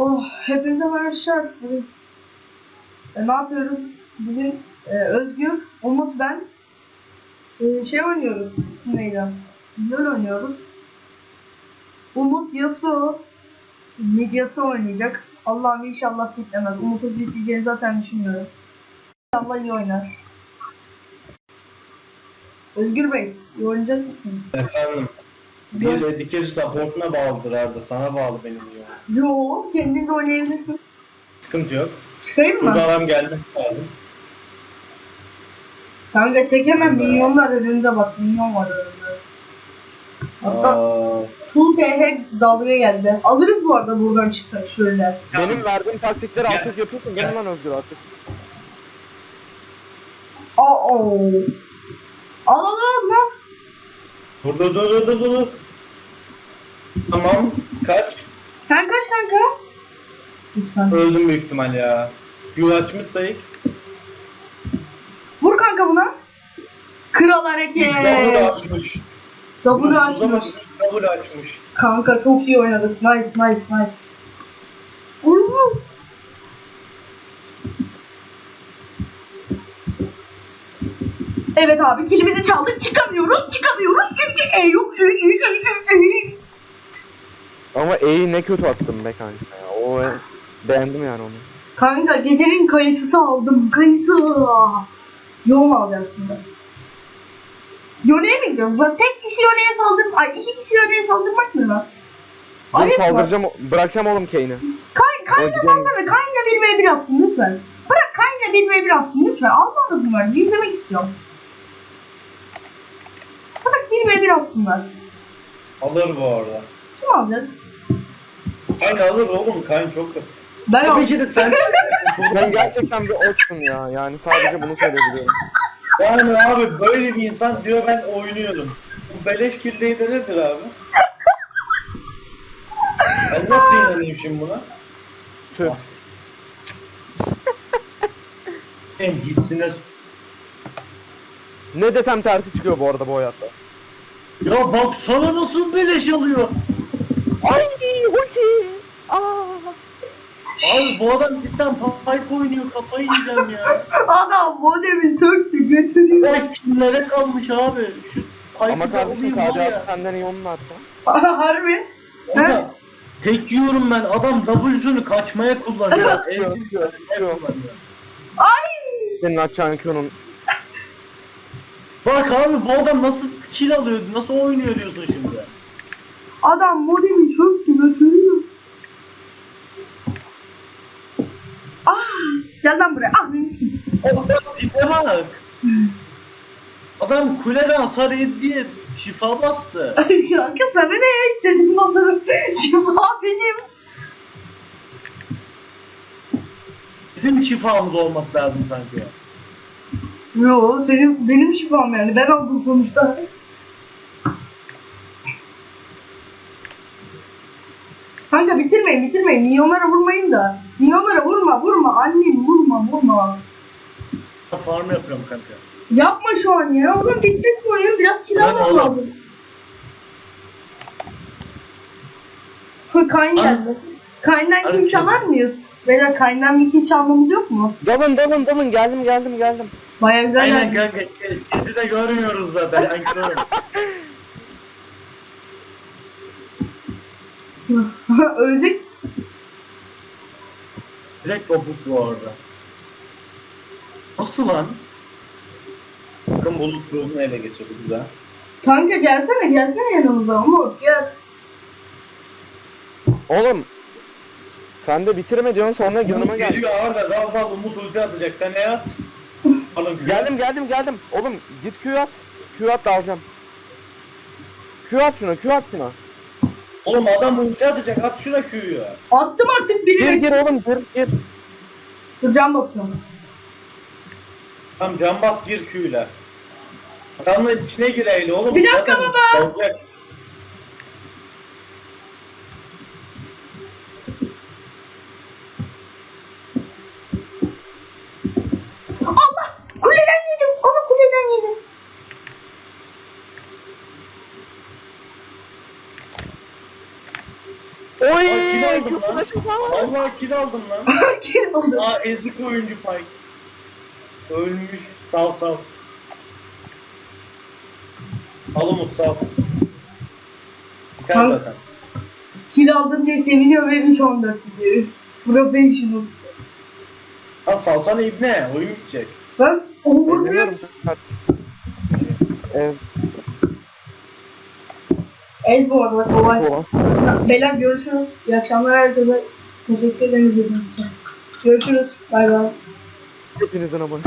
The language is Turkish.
Oh, hepinize merhaba arkadaşlar. Bugün e, ne yapıyoruz? Bugün e, Özgür, Umut ben e, şey oynuyoruz. İsmi neydi? LoL oynuyoruz. Umut Yasuo Mid Yasuo oynayacak. Allah'ım inşallah fitlemez. Umut'u fitleyeceğini zaten düşünmüyorum. İnşallah iyi oynar. Özgür Bey, iyi oynayacak mısınız? Efendim. Bir dedikleri supportuna bağlıdır Arda. Sana bağlı benim. Yo, kendin de oynayabilirsin. Sıkıntı yok. Çıkayım mı? Burada adam gelmesi lazım. Kanka çekemem milyonlar önünde bak milyon var önünde. Hatta Aa, Full TH dalga geldi. Alırız bu arada buradan çıksak şöyle. Benim verdiğim taktikleri Gel. az çok yapıyorsun. Benim lan Özgür artık. Aa. Al al al lan. dur dur dur dur dur dur. Tamam. Kaç? Sen kaç kanka? Lütfen. Öldüm büyük ihtimal ya. Q açmış sayık. Vur kanka buna. Kral İlk double hareket. açmış. Double açmış. double açmış. Kanka çok iyi oynadık. Nice nice nice. Vur vur. Evet abi kilimizi çaldık çıkamıyoruz çıkamıyoruz çünkü e yok e, e, e, e, e. Ama E'yi ne kötü attım be kanka ya. O E- beğendim yani onu. Kanka gecenin kayısısı aldım. Kayısı. Yoğun alacağım şimdi. Yone'ye mi gidiyoruz lan? Tek kişi Yone'ye saldır... Ay iki kişi Yone'ye saldırmak ne lan? Dur Ayıp mı? saldıracağım, bırakacağım oğlum Kane'i. Kay, Kayna gidiyorum. salsana. Kayna 1v1 atsın lütfen. Bırak Kayna 1v1 atsın lütfen. Almadı bunları. İzlemek istiyorum. Bırak 1v1 atsınlar. Alır bu arada. Kim alacak? Kayn alır oğlum. Kayn çok Ben Tabii ki de sen. Ben gerçekten bir oçsun ya. Yani sadece bunu söyleyebiliyorum. yani abi böyle bir insan diyor ben oynuyorum. Bu beleş kirliği de nedir abi? Ben nasıl inanayım şimdi buna? Tüh. En hissine... Ne desem tersi çıkıyor bu arada bu hayatta. Ya baksana nasıl beleş alıyor. Ay ulti. Aa. Abi bu adam cidden pipe oynuyor kafayı yiyeceğim ya. Adam modemi söktü götürüyor. Bak kimlere kalmış abi. Şu Ama kardeşim. KDA'sı senden iyi onun hatta. Harbi. Orada tek yiyorum ben adam W'sunu kaçmaya kullanıyor. Tutuyor. kullanıyor. Senin atacağın Q'nun. Bak abi bu adam nasıl kill alıyor, nasıl oynuyor diyorsun şimdi. Adam modemi söktü götürüyor. Ah, gel lan buraya. Ah benim skin. Adam tipe bak. Adam kuleden hasar yedi diye şifa bastı. Kanka sana ne ya istediğin basarım. Şifa benim. Bizim şifamız olması lazım sanki. Yo senin benim şifam yani ben aldım sonuçta. Kanka bitirmeyin bitirmeyin. Milyonlara vurmayın da. Milyonlara vurma vurma annem vurma vurma. Farm yapıyorum kanka. Yapma şu an ya. Oğlum bitmesin oyun. Biraz oğlum. lazım. Kayn geldi. Kayn'dan kim çalar mıyız? Beyler Kayn'dan bir kim çalmamız yok mu? Dalın dalın dalın geldim geldim geldim. Baya güzel Aynen geldi. kanka, chat'i de görmüyoruz zaten. Ben görüyorum. Ölecek. Direkt topuk bu arada. Nasıl lan? Bakın bulut ruhunu ele geçirdi güzel. Kanka gelsene gelsene yanımıza Umut gel. Oğlum. Sen de bitirme diyorsun sonra yanıma Umut gel. geliyor Arda daha fazla Umut ulti atacak. Sen ne at? Oğlum Geldim geldim geldim. Oğlum git Q at. Q at da alacağım. Q at şuna Q at şuna. Oğlum adam ulti atacak. At şuna Q'yu. Attım artık Gir birini. gir oğlum gir gir. Dur can basıyorum. Tam can bas gir Q'yla. Adamın içine gir eyle oğlum. Bir dakika baba. dalacak. Oy! Kill aldım lan. Allah kill aldım lan. Kim oldu? Aa ezik oyuncu Pike. Ölmüş. Sal sal. Al Umut sal. Gel Tamam. zaten. Kill aldım diye seviniyor ve 3-14 gidiyor. Professional. Ha salsana ibne. Oyun bitecek. Bak o vurmuyor. Evet, Ez bu arada kolay. Beyler görüşürüz. İyi akşamlar herkese. Teşekkür ederim izlediğiniz için. Görüşürüz. Bay bay. Hepinizin abone.